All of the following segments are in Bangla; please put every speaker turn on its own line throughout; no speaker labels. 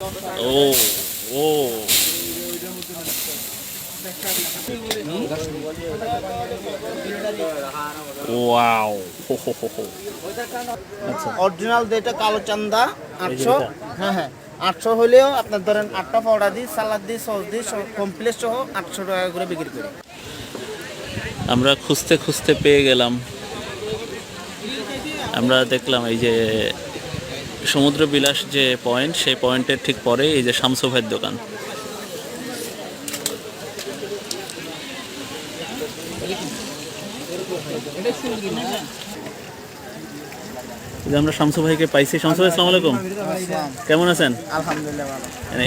ও ও ওয়াও আচ্ছা
অরিজিনাল যেটা কালো চান্দা আটশো। হ্যাঁ হ্যাঁ। আটশো হলেও আপনার ধরেন আটটা পাউডার দিই সালাদ দিই সস দিই কমপ্লেট সহ আটশো টাকা করে বিক্রি করি।
আমরা খুঁজতে খুঁজতে পেয়ে গেলাম। আমরা দেখলাম এই যে সমুদ্র বিলাস যে পয়েন্ট সেই পয়েন্টের ঠিক পরে এই যে শামসু ভাইয়ের দোকান আমরা শামসু ভাইকে পাইছি। শামসু ভাই আসসালামু আলাইকুম। কেমন আছেন?
আলহামদুলিল্লাহ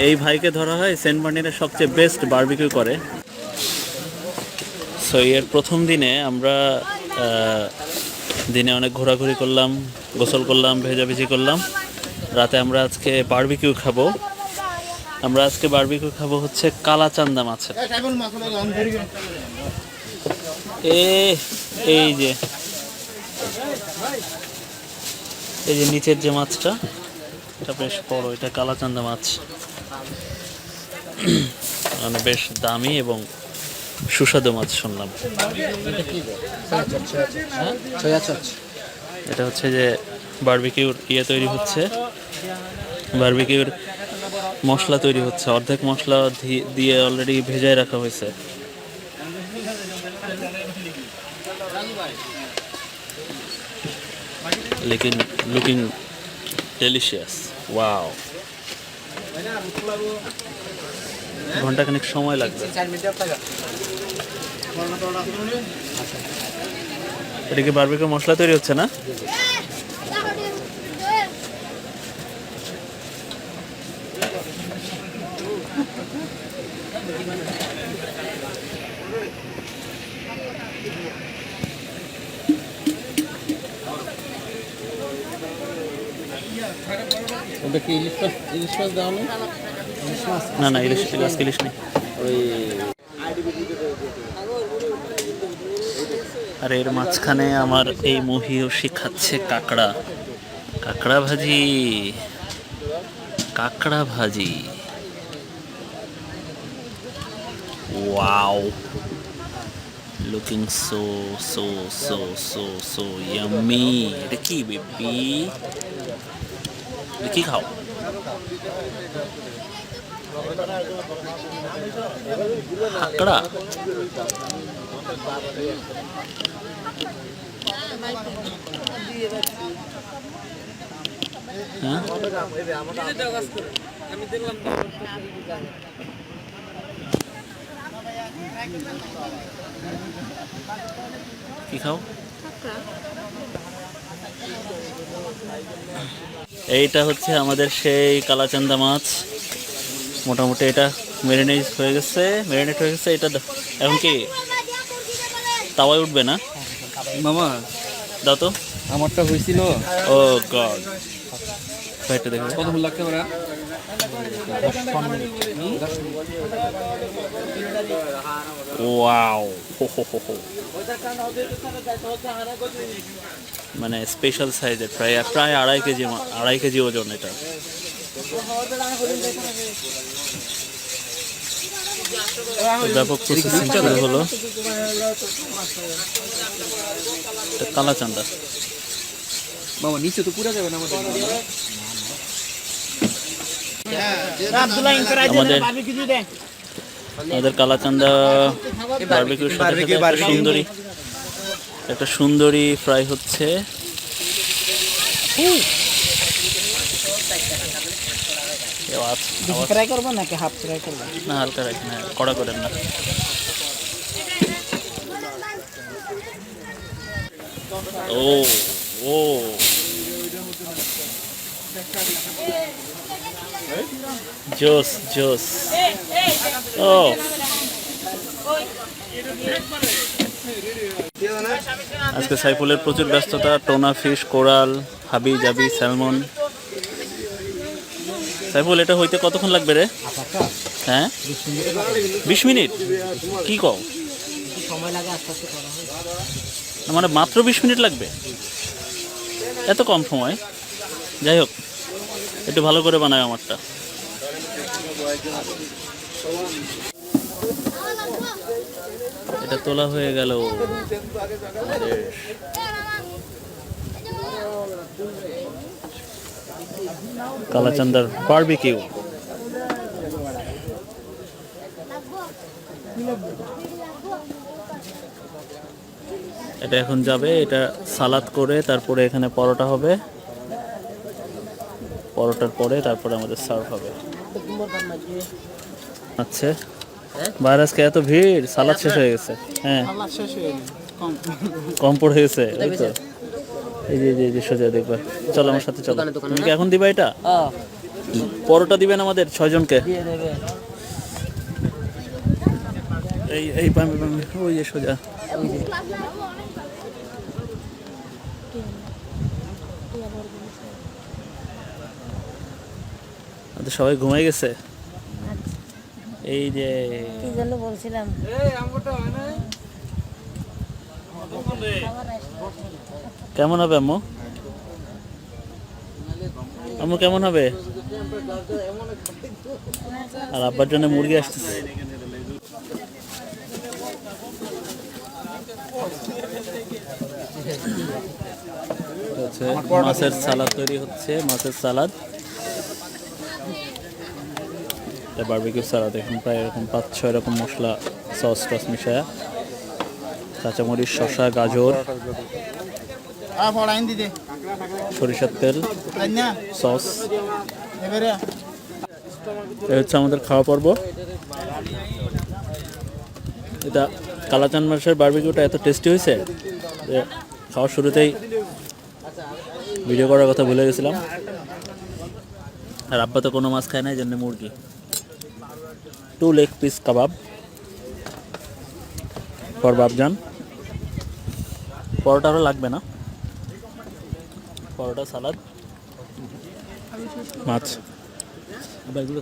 এই ভাইকে ধরা হয় সেন্ট মার্টিনের সবচেয়ে বেস্ট বারবিকিউ করে। সো এর প্রথম দিনে আমরা আহ, দিনে অনেক ঘোরাঘুরি করলাম গোসল করলাম ভেজাভেজি করলাম। রাতে আমরা আজকে বারবিকিউ খাব। আমরা আজকে বারবিকিউ খাব হচ্ছে কালা চান্দা মাছের। এ এই যে। এই যে নিচের যে মাছটা এটা বেশ বড় এটা কালাচান্দা মাছ। মানে বেশ দামি এবং সুস্বাদু মাছ শুনলাম। এটা হচ্ছে যে বারবিকিউর ইয়ে তৈরি হচ্ছে। বারবিকিউর মশলা তৈরি হচ্ছে। অর্ধেক মশলা দিয়ে অলরেডি ভেজায় রাখা হয়েছে। লেকিন লুকিং ডেলিশিয়াস ওয়াও ঘন্টাখানিক সময় লাগবে। এটা কি বারবিকিউ মশলা তৈরি হচ্ছে না?
ওটা কি ইলিশ মাছ? ইলিশ মাছ
না না, ইলিশ ইলিশ ইলিশ নেই।
ওই
আর এর মাঝখানে আমার এই মহিও শিখাচ্ছে কাঁকড়া। কাঁকড়া ভাজি। কাঁকড়া ভাজি। Wow looking so so so so so yummy এটা কি বেবি কি খাও কাঁকড়া হ্যাঁ কি খাও? এইটা হচ্ছে আমাদের সেই কালাচান্দা মাছ। মোটামুটি এটা ম্যারিনেট হয়ে গেছে ম্যারিনেট হয়ে গেছে এটা এখন কি? তাওয়ায় উঠবে না?
মামা
দাও তো।
আমারটা হয়েছিল।
Oh god. দেখো।
কত ফুল লাগতে পারে
ওয়াও মানে স্পেশাল সাইজের প্রায় প্রায় আড়াই কেজি আড়াই কেজি ওজন এটা। ব্যাপক প্রসেসিং শুরু হলো। কালাচান্দা।
মামা নিচে তো পুরা যাবে না আমাদের।
আমাদের- আমাদের কালাচান্দা বারবিকিউর সাথে সুন্দরী একটা সুন্দরী ফ্রাই হচ্ছে।
ফ্রাই করব নাকি হাফ ফ্রাই করব?
না হালকা রাখেন কড়া করেন না। ও ও। জোস জোস। ও। আজকে সাইফুলের প্রচুর ব্যস্ততা, টোনা ফিশ, কোরাল, হাবি, জাবি, স্যালমন। সাইফুল, এটা হইতে কতক্ষণ লাগবে রে? হ্যাঁ? বিশ মিনিট? কি কও? মানে মাত্র বিশ মিনিট লাগবে? এত কম সময়? যাই হোক। একটু ভালো করে বানায় আমারটা। এটা তোলা হয়ে গেল। কালাচান্দার বারবিকিউ। এটা এখন যাবে, এটা সালাদ করে তারপরে এখানে পরোটা হবে। পরোটার পরে তারপরে আমাদের সার্ভ হবে। আচ্ছা। বাইরে আজকে এত ভিড় সালাদ শেষ হয়ে গেছে। হ্যাঁ।
হয়ে কম।
পড়ে গেছে ওই তো। এই যে যে- সোজা দেখবা। চলো আমার সাথে চলো। তুমি কি এখন দিবা এটা? পরোটা দিবেন আমাদের ছয়জনকে। এই এই পাম্পে পাম্পে। ওই যে সোজা। সবাই ঘুমাই গেছে। এই যে
কি জন্য বলছিলাম?
কেমন হবে আম্মু? আম্মু কেমন হবে? আর আব্বার জন্য মুরগি আসতেছে। মাছের সালাদ তৈরি হচ্ছে মাছের সালাদ। এটা বারবিকিউ সালাদ এখন প্রায় এরকম পাঁচ, ছয় রকম মশলা সস টস মিশায়া। কাঁচামরিচ, শসা, গাজর, সরিষার তেল সস এই হচ্ছে আমাদের খাওয়া পর্ব। এটা কালাচান মাসের বার্বিকিউটা এত টেস্টি হয়েছে যে খাওয়ার শুরুতেই ভিডিও করার কথা ভুলে গেছিলাম। আর আব্বা তো কোনো মাছ খায় না, এই জন্য মুরগি। Two leg piece kebab for Babjan paratha আরও লাগবে না? পরোটা সালাদ মাছ। এগুলো